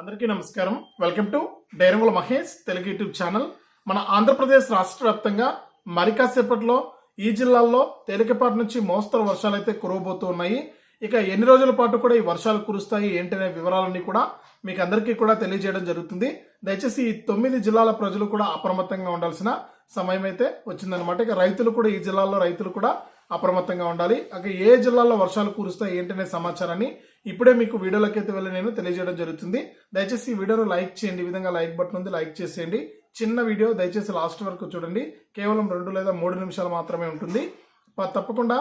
అందరికీ నమస్కారం. Welcome to డైరంగుల మహేష్ తెలుగు యూట్యూబ్ ఛానల్. మన ఆంధ్రప్రదేశ్ రాష్ట్ర వ్యాప్తంగా మరి కాసేపట్లో ఈ జిల్లాల్లో తేలికపాటి నుంచి మోస్తరు వర్షాలు అయితే కురవబోతున్నాయి ఇక ఎన్ని రోజుల పాటు కూడా ఈ వర్షాలు కురుస్తాయి ఏంటనే వివరాలన్నీ కూడా మీకు అందరికీ కూడా తెలియజేయడం జరుగుతుంది. దయచేసి ఈ తొమ్మిది జిల్లాల ప్రజలు కూడా అప్రమత్తంగా ఉండాల్సిన సమయం అయితే వచ్చిందనమాట ఇక రైతులు కూడా ఈ జిల్లాల్లో రైతులు కూడా అప్రమత్తంగా ఉండాలి. అక్కడ ఏ జిల్లాల్లో వర్షాలు కురుస్తాయి ఏంటనే సమాచారాన్ని ఇప్పుడే మీకు వీడియోలోకి అయితే వెళ్ళి నేను తెలియజేయడం జరుగుతుంది. దయచేసి ఈ వీడియోను లైక్ చేయండి. ఈ విధంగా లైక్ బటన్ ఉంది లైక్ చేసేయండి. చిన్న వీడియో దయచేసి లాస్ట్ వరకు చూడండి. కేవలం రెండు లేదా మూడు నిమిషాలు మాత్రమే ఉంటుంది. తప్పకుండా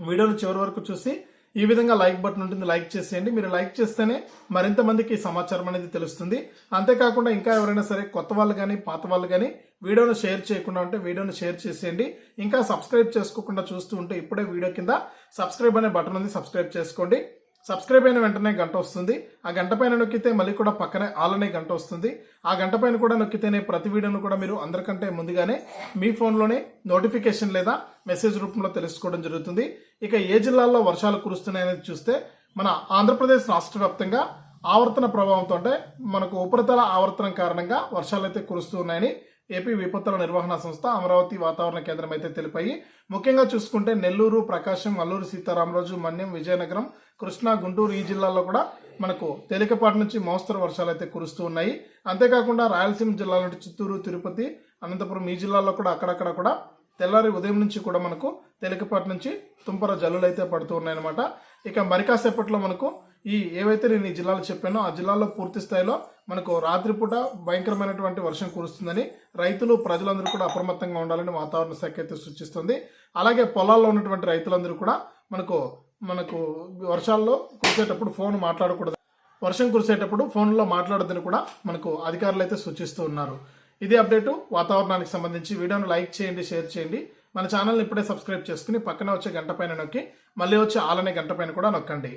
వీడియోను చివరి వరకు చూసి ఈ విధంగా లైక్ బటన్ ఉంటుంది లైక్ చేసేయండి. మీరు లైక్ చేస్తేనే మరింత మందికి సమాచారం అనేది తెలుస్తుంది. అంతేకాకుండా ఇంకా ఎవరైనా సరే కొత్త వాళ్ళు కానీ పాత వాళ్ళు కానీ వీడియోను షేర్ చేయకుండా ఉంటే వీడియోను షేర్ చేసేయండి. ఇంకా సబ్స్క్రైబ్ చేసుకోకుండా చూస్తూ ఉంటే ఇప్పుడే వీడియో కింద సబ్స్క్రైబ్ అనే బటన్ ఉంది సబ్స్క్రైబ్ చేసుకోండి. సబ్స్క్రైబ్ అయిన వెంటనే గంట వస్తుంది. ఆ గంట పైన నొక్కితే మళ్ళీ కూడా పక్కనే ఆల్ అనే గంట వస్తుంది. ఆ గంట పైన కూడా నొక్కితేనే ప్రతి వీడియోను కూడా మీరు అందరికంటే ముందుగానే మీ ఫోన్లోనే నోటిఫికేషన్ లేదా మెసేజ్ రూపంలో తెలుసుకోవడం జరుగుతుంది. ఇక ఏ జిల్లాల్లో వర్షాలు కురుస్తున్నాయనేది చూస్తే మన ఆంధ్రప్రదేశ్ రాష్ట్ర వ్యాప్తంగా ఆవర్తన ప్రభావంతో అంటే మనకు ఉపరితల ఆవర్తనం కారణంగా వర్షాలు అయితే కురుస్తూ ఉన్నాయని ఏపీ విపత్తుల నిర్వహణ సంస్థ అమరావతి వాతావరణ కేంద్రం అయితే తెలిపాయి. ముఖ్యంగా చూసుకుంటే నెల్లూరు ప్రకాశం అల్లూరు సీతారామరాజు మన్యం విజయనగరం కృష్ణా గుంటూరు ఈ జిల్లాల్లో కూడా మనకు తేలికపాటి నుంచి మోస్తరు వర్షాలు అయితే కురుస్తూ ఉన్నాయి. అంతేకాకుండా రాయలసీమ జిల్లాల నుండి చిత్తూరు తిరుపతి అనంతపురం ఈ జిల్లాల్లో కూడా అక్కడక్కడ కూడా తెల్లారి ఉదయం నుంచి కూడా మనకు తేలికపాటి నుంచి తుంపర జల్లులు అయితే పడుతూ ఉన్నాయన్నమాట. ఇక మరికాసేపట్లో మనకు ఈ ఏవైతే నేను ఈ జిల్లాలో చెప్పానో ఆ జిల్లాలో పూర్తి స్థాయిలో మనకు రాత్రిపూట భయంకరమైనటువంటి వర్షం కురుస్తుందని రైతులు ప్రజలందరూ కూడా అప్రమత్తంగా ఉండాలని వాతావరణ శాఖ అయితే సూచిస్తుంది. అలాగే పొలాల్లో ఉన్నటువంటి రైతులందరూ కూడా మనకు మనకు వర్షాల్లో కురిసేటప్పుడు ఫోన్ మాట్లాడకూడదు. వర్షం కురిసేటప్పుడు ఫోన్లో మాట్లాడొద్దని కూడా మనకు అధికారులు అయితే సూచిస్తూ ఉన్నారు. ఇది అప్డేటు వాతావరణానికి సంబంధించి. వీడియోను లైక్ చేయండి షేర్ చేయండి. మన ఛానల్ని ఇప్పుడే సబ్స్క్రైబ్ చేసుకుని పక్కన వచ్చే గంట పైన నొక్కి మళ్ళీ వచ్చే ఆలనే గంట పైన కూడా నొక్కండి.